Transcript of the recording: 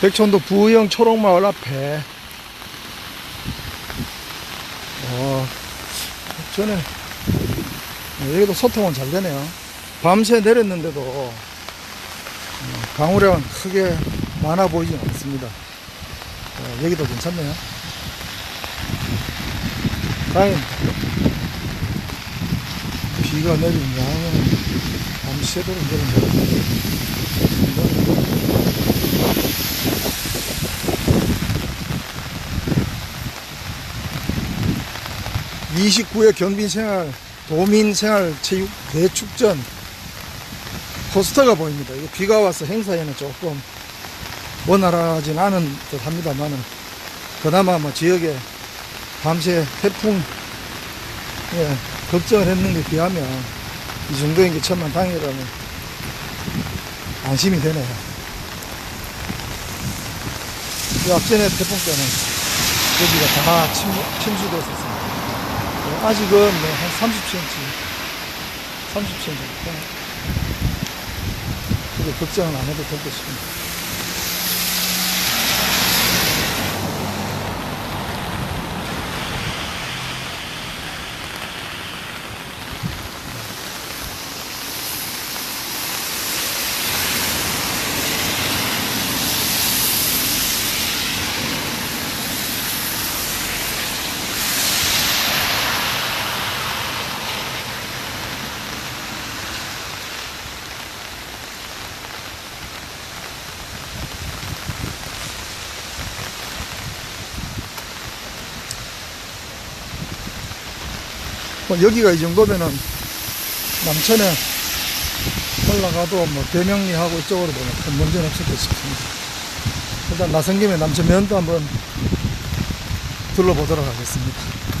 백천도 부영 초록마을 앞에 어, 전에 여기도 소통은 잘 되네요. 밤새 내렸는데도 어, 강우량은 크게 많아 보이진 않습니다. 어, 여기도 괜찮네요. 다행입니다. 비가 양은 밤새도록 내립니다. 29회 경빈생활 도민생활체육 대축전 포스터가 보입니다. 이거 비가 와서 행사에는 조금 원활하진 않은 듯 합니다만은 그나마 뭐 지역에 밤새 태풍 예, 걱정을 했는데 비하면 이 정도인 게 천만 다행이라면 안심이 되네요. 이 앞전에 태풍 때는 여기가 다 침, 침수됐었습니다. 네, 아직은 뭐 한 30cm, 30cm. 그게 걱정은 안 해도 될 것입니다. 뭐 여기가 이 정도면은 남천에 올라가도 뭐 대명리하고 이쪽으로 보면 큰 문제는 없을 것 싶습니다. 일단 나선 김에 남천 면도 한번 둘러보도록 하겠습니다.